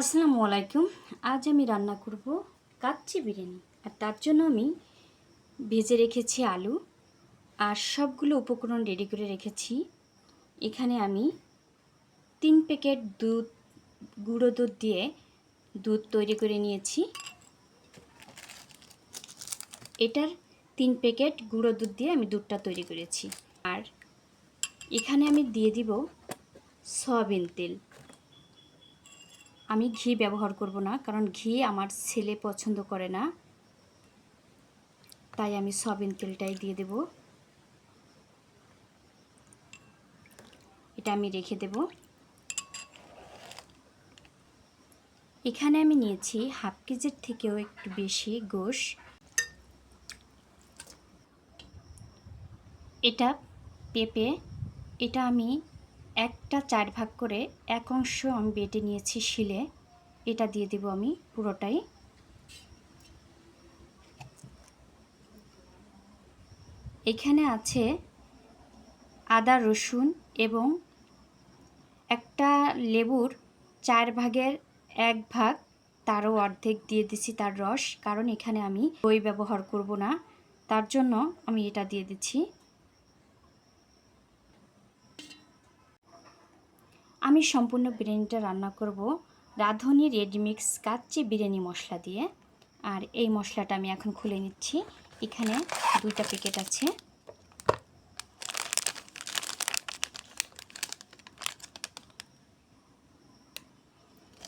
আসসালামু আলাইকুম। আজ আমি রান্না করব কাচ্চি বিরিয়ানি। আর তার জন্য আমি ভেজে রেখেছি আলু, আর সবগুলো উপকরণ রেডি করে রেখেছি। এখানে আমি তিন প্যাকেট দুধ, গুঁড়ো দুধ দিয়ে দুধ তৈরি করে নিয়েছি। এটার তিন প্যাকেট গুঁড়ো দুধ দিয়ে আমি দুধটা তৈরি করেছি। আর এখানে আমি দিয়ে দিব সয়াবিন তেল। আমি ঘি ব্যবহার করব না, কারণ ঘি আমার ছেলে পছন্দ করে না। তাই আমি সয়াবিন তেলটাই দিয়ে দেব। এটা আমি রেখে দেব। এখানে আমি নিয়েছি হাফ কেজির থেকেও একটু বেশি গোশ। এটা পেঁপে, এটা আমি একটা চার ভাগ করে এক অংশ আমি বেটে নিয়েছি শিলে। এটা দিয়ে দেব আমি পুরোটাই। এখানে আছে আদা, রসুন এবং একটা লেবুর চার ভাগের এক ভাগ তারও অর্ধেক দিয়ে দিছি তার রস, কারণ এখানে আমি দই ব্যবহার করব না। তার জন্য আমি এটা দিয়ে দিচ্ছি। আমি সম্পূর্ণ বিরিয়ানিটা রান্না করব। রাঁধুনি রেডিমিক্স কাচ্চি বিরিয়ানি মশলা দিয়ে। আর এই মশলাটা আমি এখন খুলে নিচ্ছি। এখানে দুইটা প্যাকেট আছে।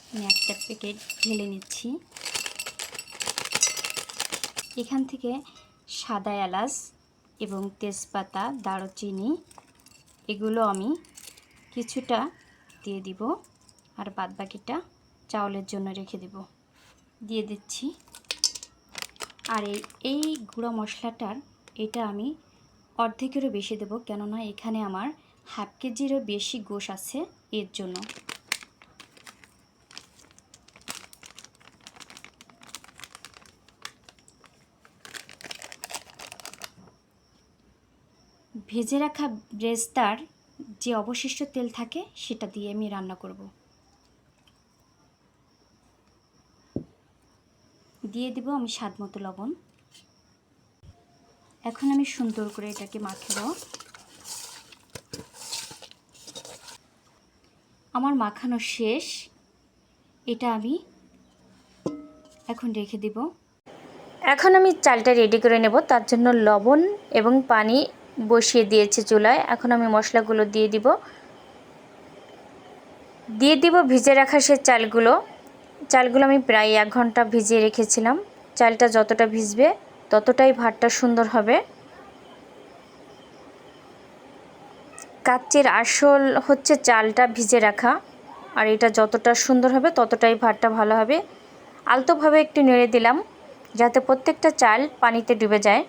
আমি একটা প্যাকেট ঢেলে নিচ্ছি। এখান থেকে সাদা এলাচ এবং তেজপাতা, দারুচিনি, এগুলো আমি কিছুটা দিয়ে দিব আর বাদ বাকিটা চাউলের জন্য রেখে দেব। দিয়ে দিচ্ছি। আর এই এই গুঁড়ো মশলাটার, এটা আমি অর্ধেকেরও বেশি দেব কেননা এখানে আমার হাফ কেজিরও বেশি গোশ আছে এর জন্য। ভেজে রাখা ব্রেস্তার যে অবশিষ্ট তেল থাকে সেটা দিয়ে আমি রান্না করব। দিয়ে দিব আমি স্বাদ মতো লবণ। এখন আমি সুন্দর করে এটাকে মাখব আমার মাখানো শেষ। এটা আমি এখন রেখে দিব। এখন আমি চালটা রেডি করে নেব, তার জন্য লবণ এবং পানি বসিয়ে দিয়েছি চুলায়। এখন আমি মশলাগুলো দিয়ে দিব। দিয়ে দিব ভিজে রাখা সে চালগুলো। চালগুলো আমি প্রায় এক ঘণ্টা ভিজিয়ে রেখেছিলাম। চালটা যতটা ভিজবে ততটাই ভাতটা সুন্দর হবে। কাচ্চির আসল হচ্ছে চালটা ভিজে রাখা। আর এটা যতটা সুন্দর হবে ততটাই ভাতটা ভালো হবে। আলতোভাবে একটু নেড়ে দিলাম যাতে প্রত্যেকটা চাল পানিতে ডুবে যায়।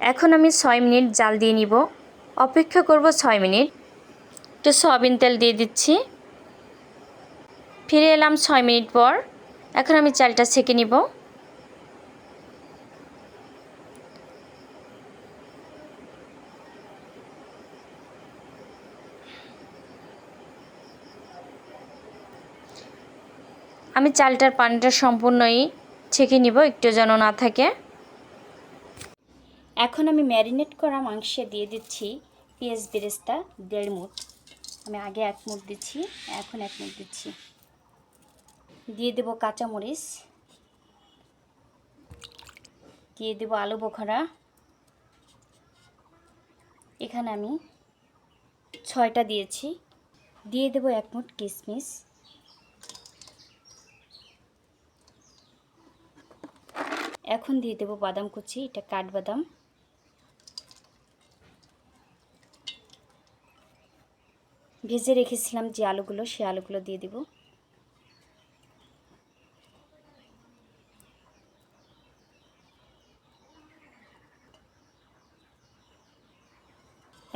এখন আমি ছয় মিনিট জাল দিয়ে নিব। অপেক্ষা করব ছয় মিনিট। একটু সয়াবিন তেল দিয়ে দিচ্ছি। ফিরে এলাম ছয় মিনিট পর। এখন আমি চালটা ছেঁকে নিব। আমি চালটার পানিটা সম্পূর্ণই ছেঁকে নিব, একটু যেন না থাকে। এখন আমি ম্যারিনেট করা মাংসে দিয়ে দিচ্ছি পেঁয়াজ বেরেস্তা দেড় মুঠ। আমি আগে এক মুঠ দিচ্ছি, এখন এক মুঠ দিচ্ছি। দিয়ে দেব কাঁচামরিচ। দিয়ে দেব আলু বোখারা। এখানে আমি ছয়টা দিয়েছি। দিয়ে দেব এক মুঠ কিশমিশ এখন দিয়ে দেব বাদাম কুচি, এটা কাঠবাদাম। ভেজে রেখেছিলাম যে আলুগুলো সে আলুগুলো দিয়ে দিব।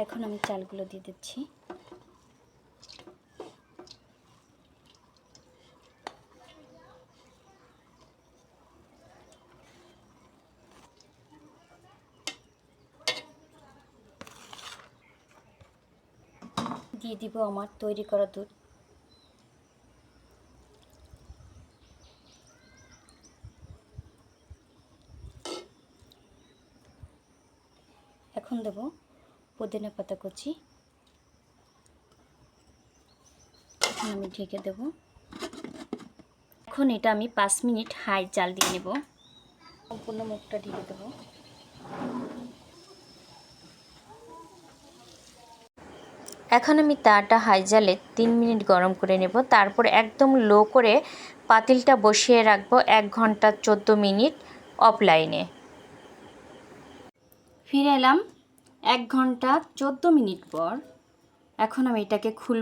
এখন আমি চালগুলো দিয়ে দিচ্ছি। দিয়ে দিব আমার তৈরি করা দুধ। এখন দেব পুদিনা পাতা কুচি। এখন আমি ঢেকে দেব। এখন এটা আমি পাঁচ মিনিট হাই জাল দিয়ে নেব। সম্পূর্ণ মুখটা ঢেকে দেবো। এখন আমি তাটা হাই জালে তিন মিনিট গরম করে নেব। তারপর একদম লো করে পাতিলটা বসিয়ে রাখব এক ঘণ্টা চোদ্দ মিনিট অফলাইনে। ফিরে এলাম এক ঘণ্টা চোদ্দ মিনিট পর। এখন আমি এটাকে খুল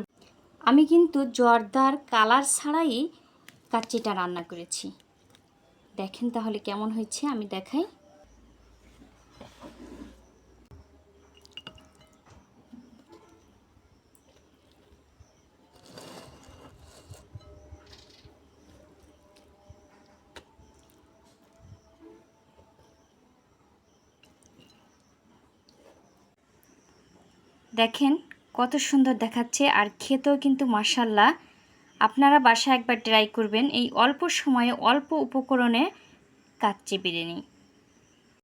আমি কিন্তু জর্দার কালার ছাড়াই কাচ্চিটা রান্না করেছি। দেখেন তাহলে কেমন হয়েছে, আমি দেখাই। দেখেন, কত সুন্দর দেখাচ্ছে আর খেতেও কিন্তু মাসাল্লাহ আপনারা বাসা একবার ট্রাই করবেন, এই অল্প সময়ে অল্প উপকরণে কাচ্চি বিরিয়ানি।